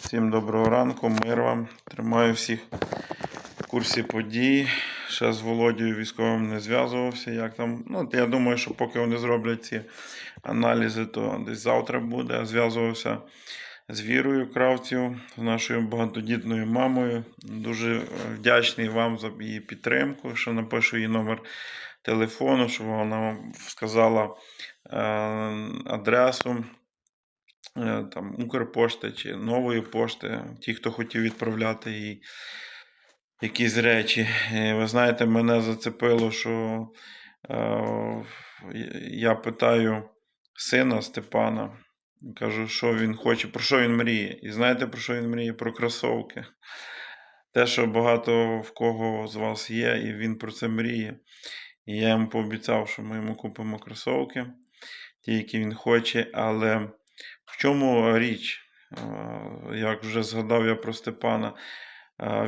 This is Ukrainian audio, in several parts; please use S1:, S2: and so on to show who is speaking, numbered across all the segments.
S1: Всім доброго ранку, мир вам. Тримаю всіх в курсі подій. Ще з Володією військовим не зв'язувався. Як там. Ну, я думаю, що поки вони зроблять ці аналізи, то десь завтра буде. Зв'язувався з Вірою Кравців, з нашою багатодітною мамою. Дуже вдячний вам за її підтримку. Що напишу її номер телефону, щоб вона вам сказала е, адресу там, Укрпошти чи нової пошти, ті, хто хотів відправляти їй якісь речі. Е, Ви знаєте, мене зацепило, що е, я питаю сина Степана, кажу, що він хоче, про що він мріє. І знаєте, про що він мріє? Про кросовки. Те, що багато в кого з вас є, і він про це мріє. І я йому пообіцяв, що ми йому купимо кросовки, ті, які він хоче, але в чому річ? Як вже згадав я про Степана,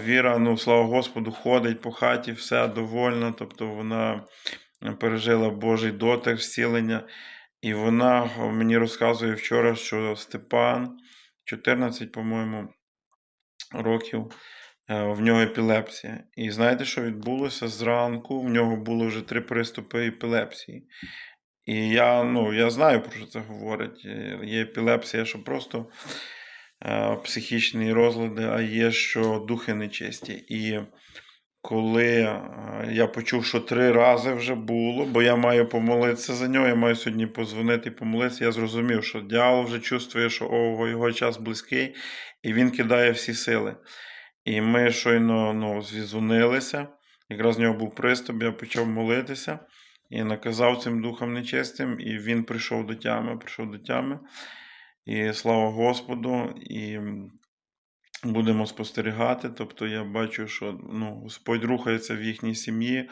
S1: Віра, ну слава Господу, ходить по хаті, все довольна, тобто вона пережила Божий дотик, зцілення. І вона мені розказує вчора, що Степан 14, по-моєму, років, е, в нього епілепсія. І знаєте, що відбулося зранку? В нього було вже три приступи епілепсії. І я, ну, я знаю, про що це говорить. Е, Є епілепсія, що просто е, психічні розлади, а є, що духи нечисті. І коли е, я почув, що три рази вже було, бо я маю помолитися за нього, я маю сьогодні позвонити і помолитися, я зрозумів, що дьявол вже чувствує, що ого, його час близький, і він кидає всі сили. І ми щойно ну, зізвонилися. Якраз в нього був приступ, я почав молитися і наказав цим духам нечистим, і він прийшов до тями, прийшов до тями. І слава Господу, і будемо спостерігати. Тобто я бачу, що ну, Господь рухається в їхній сім'ї.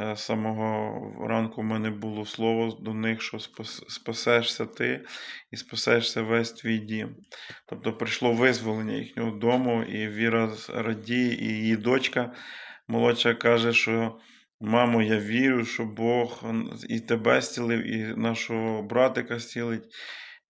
S1: Е, З самого ранку в мене було слово до них, що спасешся ти і спасешся весь твій дім. Тобто прийшло визволення їхнього дому, і Віра радіє, і її дочка молодша каже, що мамо, я вірю, що Бог і тебе зцілив, і нашого братика зцілить.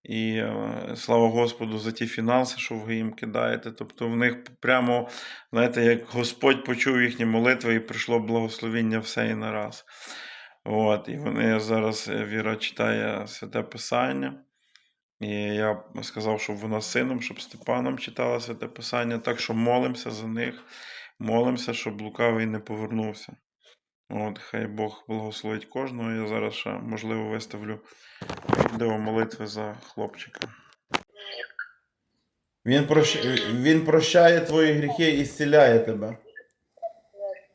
S1: І е, слава Господу за ті фінанси, що ви їм кидаєте. Тобто в них прямо, знаєте, як Господь почув їхні молитви і прийшло благословіння все і нараз. От, і вони зараз е, Віра читає святе Писання. І я сказав, щоб вона з сином, щоб Степаном читала святе Писання. Так що молимося за них, молимося, щоб лукавий не повернувся. От, хай Бог благословить кожного. Я зараз ще, можливо, виставлю відео молитви за хлопчика. Він, прощ... він прощає твої гріхи і зціляє тебе.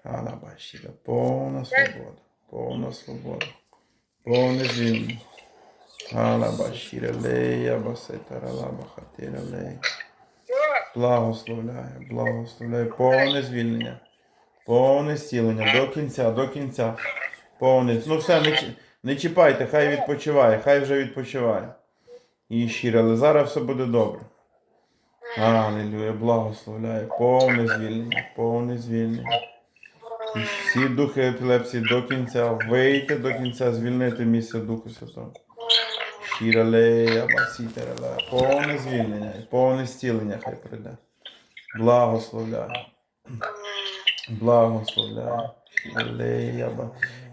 S1: Алабашіда, повна свобода, повна свобода, повне звільнення. Алабашіра, лея, басетара, лабахатира, лея. Благословляю, благословляю, повне звільнення, повне зцілення, до кінця, до кінця. Повне. Ну все, не, не чіпайте, хай відпочиває, хай вже відпочиває. І щиро, але зараз все буде добре. Алілюя, благословляю, повне звільнення, повне звільнення. І всі духи епілепсії до кінця, вийти до кінця, звільнити місце Духу Святого. Шіралея, басітерелея, повне звільнення, повне зцілення хай прийде. Благословляю. Благословляю. Алея.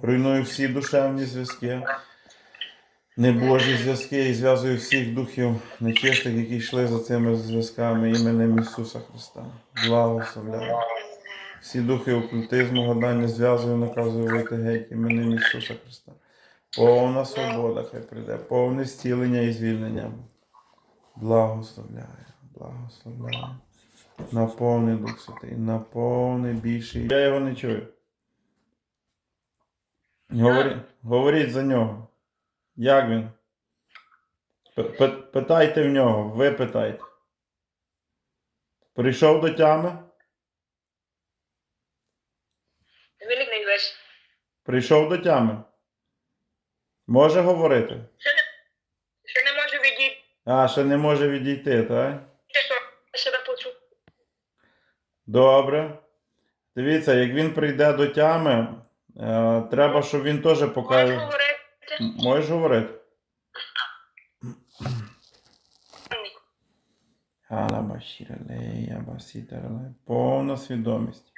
S1: Руйную всі душевні зв'язки, небожі зв'язки і зв'язую всіх духів нечистих, які йшли за цими зв'язками іменем Ісуса Христа. Благословляю. Всі духи окультизму, гадання зв'язую, наказую вийти геть іменем Ісуса Христа. Повна свобода хай прийде, повне зцілення і звільнення. Благословляю, благословляю. Наповни Дух Святий, наповни більше. Я його не чую. Говорі, говоріть за нього. Як він? П- п- питайте в нього, ви питайте. Прийшов до тями? Прийшов до тями. Може говорити?
S2: Ще не можу відійти,
S1: А, ще не може відійти, так?
S2: що я себе почув.
S1: Добре. Дивіться, як він прийде до тями, е, треба, щоб він теж
S2: Можеш говорити?
S1: Можеш говорити? Повна свідомість.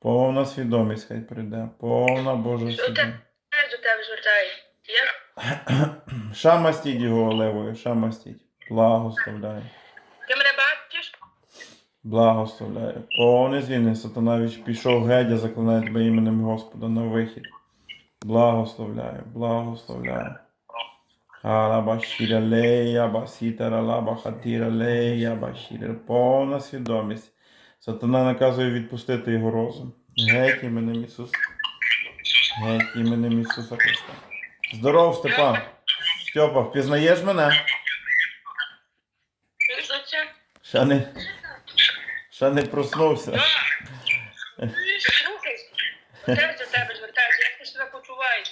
S1: Повна свідомість хай прийде. Повна Божа свідомість.
S2: Я до тебе звертаюсь. Я?
S1: Шамастіть його оливою, шамастіть. Благословляю. Благословляю. Повне звільнення, сатанович пішов геть, я заклинаю тебе іменем Господа на вихід. Благословляю, благословляю. Алабашіра лея, басітара лаба хатіра лея, башіра. Повна свідомість. Сатана наказує відпустити його розум. Геть іменем Ісуса. Геть іменем Ісуса Христа. Здоров, Степан. Степа, впізнаєш мене? Ще не, Ще не проснувся.
S2: Слухай, це до тебе звертаюся, як ти себе почуваєш?